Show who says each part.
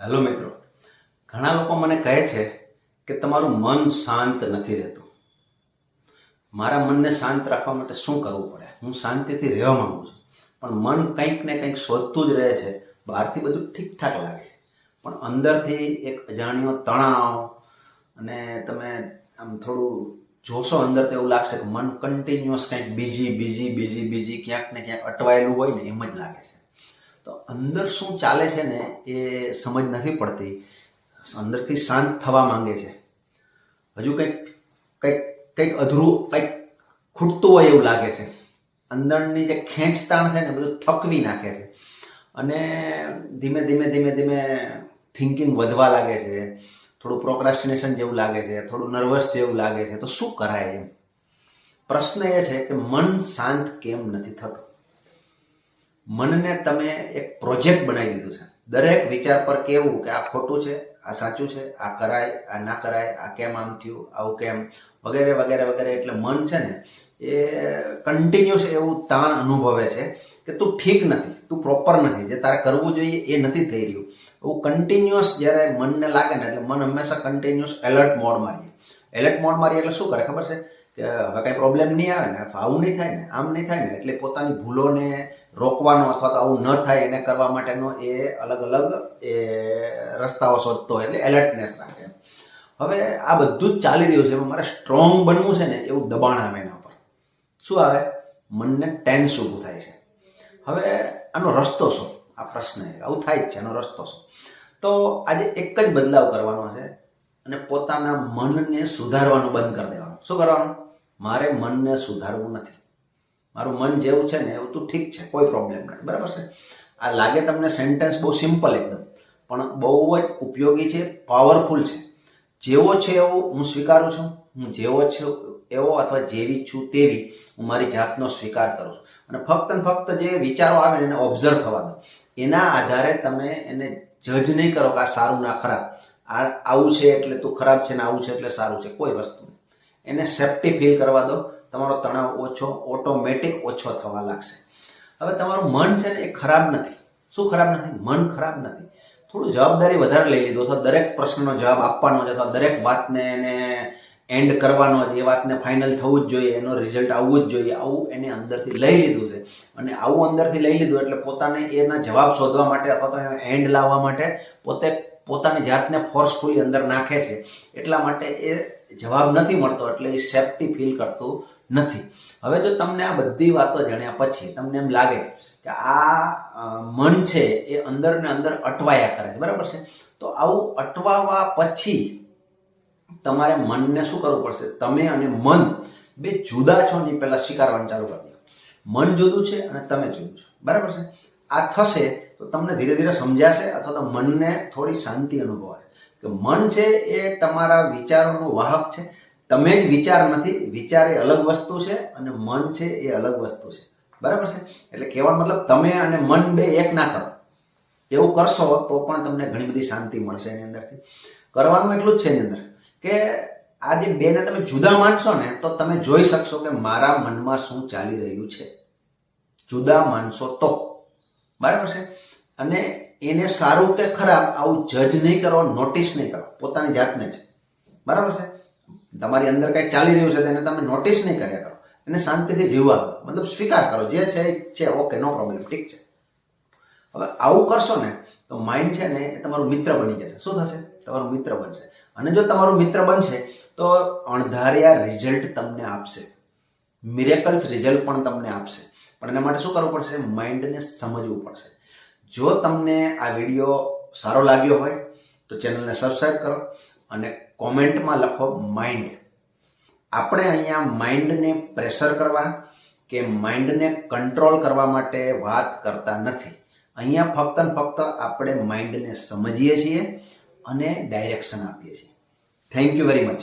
Speaker 1: Hello મિત્રો. ઘણા લોકો મને કહે છે કે તમારું મન શાંત નથી રહેતું. મારા મનને શાંત રાખવા માટે શું કરવું પડે? હું શાંતિથી રહેવા માંગુ છું. પણ મન કંઈક ને કંઈક શોધતું જ રહે છે. બહારથી બધું ઠીકઠાક લાગે. પણ અંદરથી એક અજાણ્યો તણાવ અને તમે આમ થોડું જોશો અંદર તો એવું લાગશે કે મન કન્ટિન્યુઅસ કંઈક બીજી બીજી બીજી બીજી ક્યાંક ને ક્યાંક અટવાયેલું હોય ને એમ જ લાગે છે. તો અંદર શું ચાલે છે ને એ સમજ નથી પડતી. અંદરથી શાંત થવા માંગે છે. હજુ કંઈક કંઈક કંઈક અધૂરું, કંઈક ખૂટતું હોય એવું લાગે છે. અંદરની જે ખેંચતાણ છે ને બધું થકવી નાખે છે. અને ધીમે ધીમે ધીમે ધીમે થિંકિંગ વધવા લાગે છે. થોડું પ્રોક્રાસ્ટિનેશન જેવું લાગે છે, થોડું નર્વસ જેવું લાગે છે. તો શું કરાય એમ? પ્રશ્ન એ છે કે મન શાંત કેમ નથી થતું? મનને તમે એક પ્રોજેક્ટ બનાવી દીધું છે. દરેક વિચાર પર કેવું કે આ ખોટું છે, આ સાચું છે, આ કરાય, આ ના કરાય, આ કેમ આમ થયું, આવું કેમ, વગેરે વગેરે વગેરે. એટલે મન છે ને એ કન્ટિન્યુઅસ એવું તાણ અનુભવે છે કે તું ઠીક નથી, તું પ્રોપર નથી, જે તારે કરવું જોઈએ એ નથી થઈ રહ્યું. એવું કન્ટિન્યુઅસ જ્યારે મનને લાગે ને એટલે મન હંમેશા કન્ટિન્યુઅસ એલર્ટ મોડ મારીએ એલર્ટ મોડ મારીએ એટલે શું કરે ખબર છે? કે હવે કાંઈ પ્રોબ્લેમ નહીં આવે ને આવું નહીં થાય ને, આમ નહીં થાય ને, એટલે પોતાની ભૂલોને રોકવાનો અથવા તો આવું ન થાય એને કરવા માટેનો એ અલગ અલગ એ રસ્તાઓ શોધતો હોય એટલે એલર્ટનેસ રાખે. હવે આ બધું જ ચાલી રહ્યું છે મારે સ્ટ્રોંગ બનવું છે ને એવું દબાણ આવે એના પર શું આવે? મનને ટેન્સ ઊભું થાય છે. હવે આનો રસ્તો શું? આ પ્રશ્ન આવું થાય જ છે, આનો રસ્તો શું? તો આજે એક જ બદલાવ કરવાનો છે અને પોતાના મનને સુધારવાનું બંધ કરી દેવાનું. શું કરવાનું? મારે મનને સુધારવું નથી. મારું મન જેવું છે ને એવું તું ઠીક છે, કોઈ પ્રોબ્લેમ નથી. બરાબર છે? આ લાગે તમને સેન્ટેન્સ બહુ સિમ્પલ એકદમ, પણ બહુ જ ઉપયોગી છે પાવરફુલ છે. જેવો છે એવો હું સ્વીકારું છું, હું જેવો છું એવો અથવા જેવી છું તેવી હું મારી જાતનો સ્વીકાર કરું છું. અને ફક્ત ને ફક્ત જે વિચારો આવે એને ઓબ્ઝર્વ થવા દો. એના આધારે તમે એને જજ નહીં કરો કે આ સારું ના ખરાબ. આ આવું છે એટલે તું ખરાબ છે ને આવું છે એટલે સારું છે, કોઈ વસ્તુ એને સેફ્ટી ફીલ કરવા દો. તમારો તણાવ ઓછો ઓટોમેટિક ઓછો થવા લાગશે. હવે તમારું મન છે ને એ ખરાબ નથી. શું ખરાબ નથી? મન ખરાબ નથી. થોડું જવાબદારી વધારે લઈ લીધું, અથવા દરેક પ્રશ્નનો જવાબ આપવાનો છે, અથવા દરેક વાતને એને એન્ડ કરવાનો છે, એ વાતને ફાઇનલ થવું જ જોઈએ, એનો રિઝલ્ટ આવવું જ જોઈએ, આવું એને અંદરથી લઈ લીધું છે. અને આવું અંદરથી લઈ લીધું એટલે પોતાને એના જવાબ શોધવા માટે અથવા તો એનો એન્ડ લાવવા માટે પોતે પોતાની જાતને ફોર્સફુલી અંદર નાખે છે. એટલા માટે એ જવાબ નથી મળતો એટલે એ સેફ્ટી ફીલ કરતું નથી. હવે જો તમને આ બધી વાતો જાણ્યા પછી તમને એમ લાગે કે આ મન છે એ અંદર ને અંદર અટવાયા કરે છે, બરાબર છે? તો આવું અટવાવા પછી તમારે મનને શું કરવું પડશે? તમે અને મન બે જુદા છો ને પહેલાં સ્વીકારવાનું ચાલુ કરી દો. મન જુદું છે અને તમે જુદું છો, બરાબર છે? આ થશે તો તમને ધીરે ધીરે સમજાશે અથવા તો મનને થોડી શાંતિ અનુભવાશે. કે મન છે એ તમારા વિચારોનું વાહક છે. તમે જ વિચાર નથી, વિચાર એ અલગ વસ્તુ છે અને મન છે એ અલગ વસ્તુ છે. બરાબર છે? એટલે કહેવાનો મતલબ તમે અને મન બે એક ના કરો. એવું કરશો તો પણ તમને ઘણી બધી શાંતિ મળશે એની અંદરથી. કરવાનું એટલું જ છે એની અંદર કે આ જે બેને તમે જુદા માનશો ને તો તમે જોઈ શકશો કે મારા મનમાં શું ચાલી રહ્યું છે. જુદા માનશો તો. બરાબર છે? અને એને સારું કે ખરાબ આવું જજ નહીં કરો નોટિસ નહીં કરો. પોતાની જાતને જ. બરાબર છે? તમારી અંદર કંઈક ચાલી રહ્યું છે તેને તમે નોટિસ નહીં કર્યા કરો. એને શાંતિથી જીવવા મતલબ સ્વીકાર કરો. જે છે છે. ઓકે નો પ્રોબ્લેમ ઠીક છે. હવે આવું કરશો ને, તો માઇન્ડ છે ને, એ તમારું મિત્ર બની જશે. શું થશે? તમારું મિત્ર બનશે. અને જો તમારું મિત્ર બનશે, તો અણધાર્યા રિઝલ્ટ તમને આપશે. મિરેકલ્સ રિઝલ્ટ પણ તમને આપશે. પણ એના માટે શું કરવું પડશે? માઇન્ડને સમજવું પડશે. જો તમને આ વીડિયો સારો લાગ્યો હોય, તો ચેનલને સબસ્ક્રાઈબ કરો અને કોમેન્ટમાં લખો માઇન્ડ આપણે અહીંયા માઇન્ડને પ્રેશર કરવા કે માઇન્ડને કંટ્રોલ કરવા માટે વાત કરતા નથી. અહીંયા ફક્ત ને ફક્ત આપણે માઇન્ડને સમજીએ છીએ અને ડાયરેક્શન આપીએ છીએ. Thank you very much